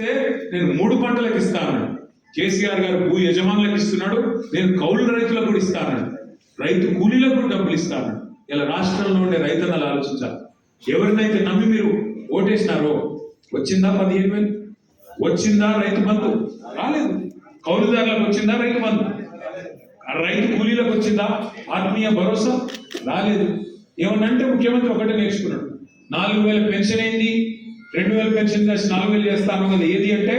నేను మూడు పంటలకు ఇస్తాను. కేసీఆర్ గారు భూ యజమానులకు ఇస్తున్నాడు నేను కౌలు రైతులకు కూడా ఇస్తాను. రైతు కూలీలకు కూడా డబ్బులు ఇస్తాను. ఇలా రాష్ట్రంలో ఉండే రైతన్నలు ఆలోచించాలి. ఎవరినైతే నమ్మి మీరు ఓటేసినారో వచ్చిందా పదిహేను వేలు? వచ్చిందా రైతు బంధు? రాలేదు. కౌలుదారులకు వచ్చిందా రైతు బంధు? ఆ రైతు కూలీలకు వచ్చిందా? ఆత్మీయ భరోసా? రాలేదు. ఏమన్నంటే ముఖ్యమంత్రి ఒకటే నేర్చుకున్నాడు. నాలుగు వేల పెన్షన్ ఏంది రెండు వేల పెన్షన్ చేసి నాలుగు వేలు చేస్తాను కదా ఏది అంటే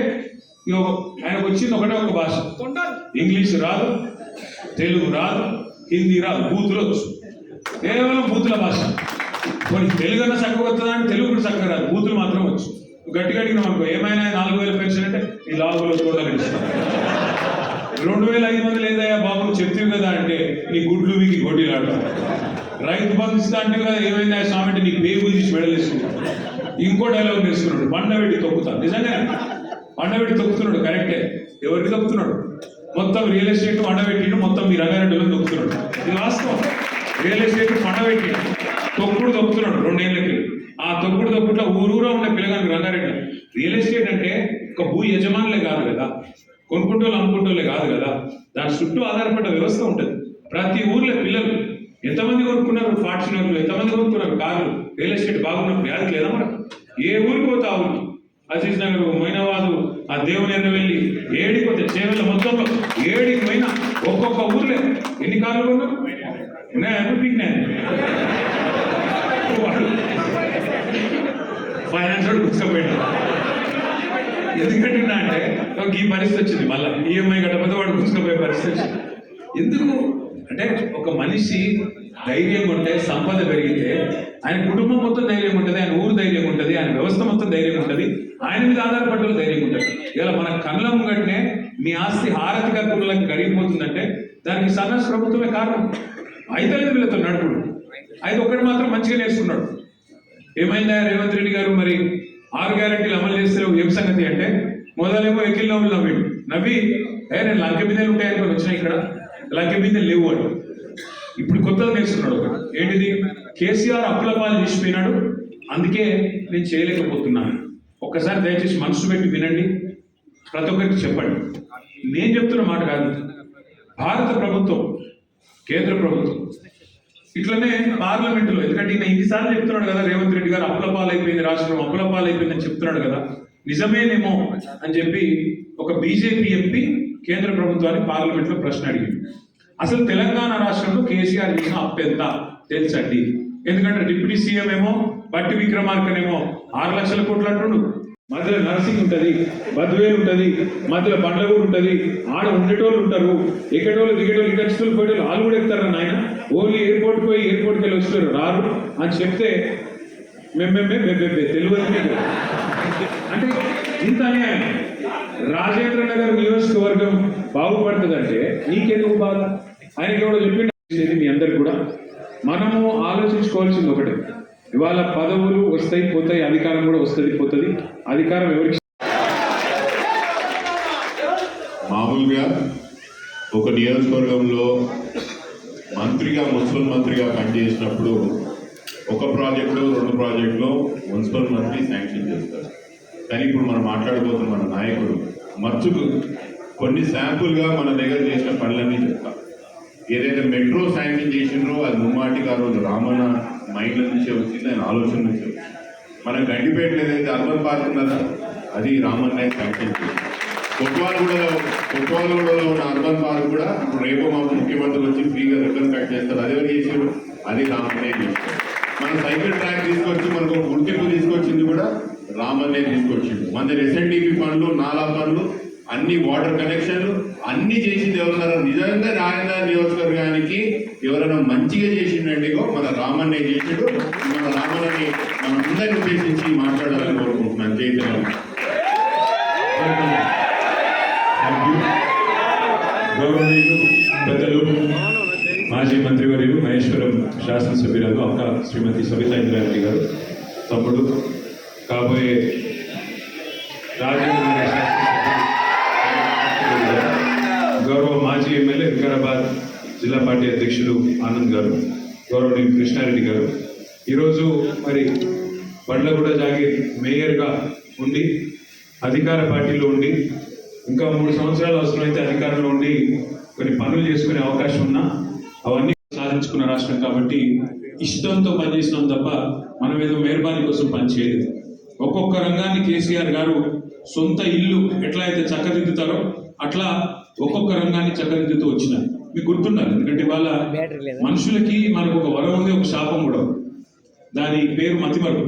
ఆయనకు వచ్చింది ఒకటే ఒక భాష. ఇంగ్లీష్ రాదు తెలుగు రాదు హిందీ రాదు బూతులు వచ్చు. కేవలం బూతుల భాష. కొన్ని తెలుగు అన్న చక్కగా వస్తుందా అంటే తెలుగు కూడా చక్కగా రాదు బూతులు మాత్రం వచ్చు. గట్టిగా అడిగినాం అనుకో ఏమైనా నాలుగు వేల పెన్షన్ అంటే ఈ లాభంలో చూడాలని రెండు వేల ఐదు వందలు ఏదయ్యా బాబు చెప్తావు కదా అంటే నీ గుడ్లు మీకు గొడ్డీలాడు రైతు బంధు ఇస్తా అంటే కదా ఏమైందా స్వామి అంటే నీకు పేగులు తీసి మెడలేసుకుంటా. ఇంకో డైలాగ్ వేసుకున్నాడు బండ తొక్కుతాను నిజంగా? బండ తొక్కుతున్నాడు కరెక్టే ఎవరికి తొక్కుతున్నాడు? మొత్తం రియల్ ఎస్టేట్ బండవెట్టిండు మొత్తం మీ రంగారెడ్డిలో తొక్కుతున్నాడు. ఇది వాస్తవం. రియల్ ఎస్టేట్ పండబెట్టి తొక్కుడు తొక్కుతున్నాడు రెండేళ్ళకి ఆ తొక్కుడు తొక్కుట్లో ఊరూరా ఉండే పిల్లగానికి రంగారెడ్డి. రియల్ ఎస్టేట్ అంటే ఒక భూ యజమానులే కాదు కదా. కొనుక్కుంటూ అమ్ముకుంటోళ్ళే కాదు కదా. దాని చుట్టూ ఆధారపడ్డ వ్యవస్థ ఉంటుంది. ప్రతి ఊర్లో పిల్లలు ఎంతమంది కొనుక్కున్నారు? ఫార్చునర్లు ఎంతమంది కొనుక్కున్నారు? కార్లు. రియల్ ఎస్టేట్ బాగున్నప్పుడు యాదకి లేదా మరి? ఏ ఊరికి పోతే ఆ అజీజ్ నగర్ మైనాబాదు ఆ దేవుని ఎన్న వెళ్ళి ఏడికి పోతే చేవెళ్ళ మొత్తంలో ఏడికి పోయినా ఒక్కొక్క ఊర్లే ఎన్ని కార్లు కొన్నారు? ఉన్నాయా? పీకినాయి? వాడు ఫైనాన్స్ వాడు ఎందుకంటున్నా అంటే ఈ పరిస్థితి వచ్చింది. మళ్ళీ ఈఎంఐ కట్టకపోతే వాడు కూర్చుకోపోయే పరిస్థితి వచ్చింది. ఎందుకు? అంటే ఒక మనిషి ధైర్యం ఉంటే సంపద పెరిగితే ఆయన కుటుంబం మొత్తం ధైర్యం ఉంటుంది ఆయన ఊరు ధైర్యం ఉంటుంది ఆయన వ్యవస్థ మొత్తం ధైర్యం ఉంటుంది ఆయన మీద ఆధారపడ్డ ధైర్యం ఉంటుంది. ఇలా మన కళ్ళ ముంగట్నే మీ ఆస్తి హారతి కర్పులకు కరిగిపోతుందంటే దానికి సన్నాస్ ప్రభుత్వమే కారణం. అయితే వీళ్ళతో నడుపుడు. అయితే ఒక్కటి మాత్రం మంచిగా నేర్చుకున్నాడు. ఏమైందా రేవంత్ రెడ్డి గారు మరి? ఆరు గ్యారెంటీలు అమలు చేస్తే ఏం సంగతి అంటే మొదలేమో ఎకిల్ నవ్వులు నవ్వి నవ్వి ఏ నేను లంకె బిందెలు ఉంటాయని వచ్చినాయి ఇక్కడ? లంకె బిందెలు లేవు అని ఇప్పుడు కొత్తగా నేర్చుకున్నాడు ఏంటిది? కేసీఆర్ అప్పుల పాలు తీసిపోయినాడు. అందుకే నేను చేయలేకపోతున్నాను. ఒక్కసారి దయచేసి మనసు పెట్టి వినండి. ప్రతి ఒక్కరికి చెప్పండి. నేను చెప్తున్న మాట కాదు. భారత ప్రభుత్వం కేంద్ర ప్రభుత్వం ఇట్లనే పార్లమెంటులో ఎందుకంటే ఈయన ఇన్నిసార్లు చెప్తున్నాడు కదా రేవంత్ రెడ్డి గారు అప్పుల పాలైపోయింది రాష్ట్రం అప్పుల పాలైపోయింది అని చెప్తున్నాడు కదా. నిజమేనేమో అని చెప్పి ఒక బీజేపీ ఎంపీ కేంద్ర ప్రభుత్వాన్ని పార్లమెంట్లో ప్రశ్న అడిగింది. అసలు తెలంగాణ రాష్ట్రంలో కేసీఆర్ చేసిన అప్పెంత తెలుసండి. ఎందుకంటే డిప్యూటీ సీఎం ఏమో బట్టి విక్రమార్కనేమో ఆరు లక్షల కోట్లు అంటుండు. మధ్యలో నర్సింగ్ ఉంటుంది బద్వేలు ఉంటుంది మధ్యలో బండ్లగూడు ఉంటుంది ఆడ ఉండేటోళ్ళు ఉంటారు. ఎక్కడోళ్ళు దిగేటోళ్ళు ఇక్కడ వచ్చేటోళ్ళు పోయేటోళ్ళు వాళ్ళు కూడా ఎక్కుతారు నాయన? ఓన్లీ ఎయిర్పోర్ట్ పోయి ఎయిర్పోర్ట్కి వెళ్ళి వస్తారు రారు. అని చెప్తే మేమేమే బెబ్బెబ్బే తెలియదు అంటే ఇంత అన్యాయం. రాజేంద్ర నగర్ నియోజకవర్గం బాగుపడుతుందంటే నీకెందుకు బాధ? ఆయన కూడా చెప్పింది మీ అందరికి కూడా. మనము ఆలోచించుకోవాల్సింది ఒకటే. ఇవాళ పదవులు వస్తాయి పోతాయి అధికారం కూడా వస్తుంది పోతుంది. అధికారం ఎవరికి మామూలుగా ఒక నియోజకవర్గంలో మంత్రిగా మున్సిపల్ మంత్రిగా పనిచేసినప్పుడు ఒక ప్రాజెక్టులో రెండు ప్రాజెక్టులో మున్సిపల్ మంత్రి శాంక్షన్ చేస్తారు. కానీ ఇప్పుడు మనం మాట్లాడబోతున్న మన నాయకుడు మచ్చుకు కొన్ని శాంపుల్గా మన దగ్గర చేసిన పనులన్నీ చెప్తాం. ఏదైతే మెట్రో శాంక్షన్ చేసిండ్రో అది ముమ్మాటికి ఆ రోజు రామన్న మైండ్ల నుంచే వచ్చింది ఆయన ఆలోచన నుంచి వచ్చింది. మనం గండిపేటలో ఏదైతే అర్బన్ పార్క్ ఉన్నదా అది రామన్న శాంక్షన్ చేసింది. కొట్వాలగూడలో కొట్వాలగూడలో ఉన్న అర్బన్ పార్క్ కూడా రేపు మా ముఖ్యమంత్రులు వచ్చి ఫ్రీగా రిబ్బన్ కట్ చేస్తారు. అది ఎవరు అది రామన్నే చేశారు మన సైకిల్ ట్రాక్ తీసుకొచ్చి మనకు గుర్తింపు తీసుకొచ్చింది కూడా రామన్నే తీసుకొచ్చిండు మన ఎస్ఎన్డిపి పనులు నాలా పనులు అన్ని వాటర్ కనెక్షన్లు అన్ని చేసి దేవస్థానం నిజంగా రాజన్న నియోజకవర్గానికి ఎవరైనా మంచిగా చేసిండండి మన రామన్నే చేసాడు మన రామన్నని మనందరిని ఉద్దేశించి మాట్లాడాలని కోరుకుంటున్నాను. చైతన్యం గౌరవనీయులు పెద్దలు మాజీ మంత్రివర్యులు మహేశ్వరం శాసనసభ్యురాలు అక్క శ్రీమతి సబితా ఇంద్రారెడ్డి గారు తమ్ముడు కాబోయే రాజేంద్ర జిల్లా పార్టీ అధ్యక్షులు ఆనంద్ గారు గౌరవనీయులు కృష్ణారెడ్డి గారు. ఈరోజు మరి బండ్లగూడ జాగీర్ మేయర్గా ఉండి అధికార పార్టీలో ఉండి ఇంకా మూడు సంవత్సరాలు అవసరమైతే అధికారంలో ఉండి కొన్ని పనులు చేసుకునే అవకాశం ఉన్నా అవన్నీ సాధించుకున్న రాష్ట్రం కాబట్టి ఇష్టంతో పనిచేసినాం తప్ప మనం ఏదో మేర్బాని కోసం పనిచేయలేదు ఒక్కొక్క రంగాన్ని కేసీఆర్ గారు సొంత ఇల్లు ఎట్లా అయితే చక్కదిద్దుతారో అట్లా ఒక్కొక్క రంగాన్ని చక్కదిద్దుతూ వచ్చినారు. మీకు గుర్తున్నారు ఎందుకంటే వాళ్ళ మనుషులకి మనకు ఒక వరం ఉంది ఒక శాపం కూడా. దాని పేరు మతిమరుపు.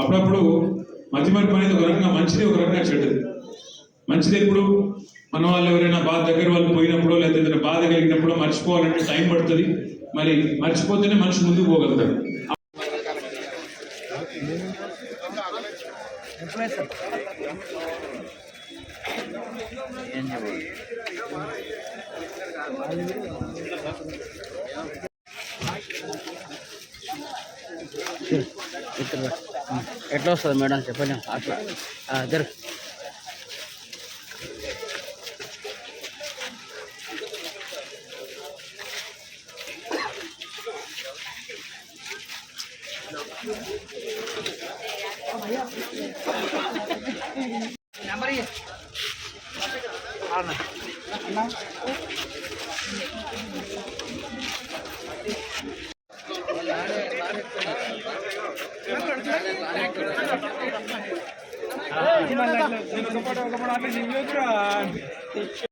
అప్పుడప్పుడు మతిమరుపు అనేది ఒక రకంగా మంచిది ఒక రకంగా చెడ్డది. మంచిది ఎప్పుడు మన వాళ్ళు ఎవరైనా బాధ దగ్గర వాళ్ళు పోయినప్పుడు లేదా ఏదైనా బాధ కలిగినప్పుడు మర్చిపోవాలంటే టైం పడుతుంది. మరి మర్చిపోతేనే మనిషి ముందుకు పోగలుగుతాడు. ఇక్కడ ఎట్లా వస్తుంది మేడం? చెప్పండి. అట్లా. ఇద్దరు. నెంబర్ అన్న. ఇక్కడ ఒక పడ ఒక పడ అన్నీ నిన్న వచ్చిరా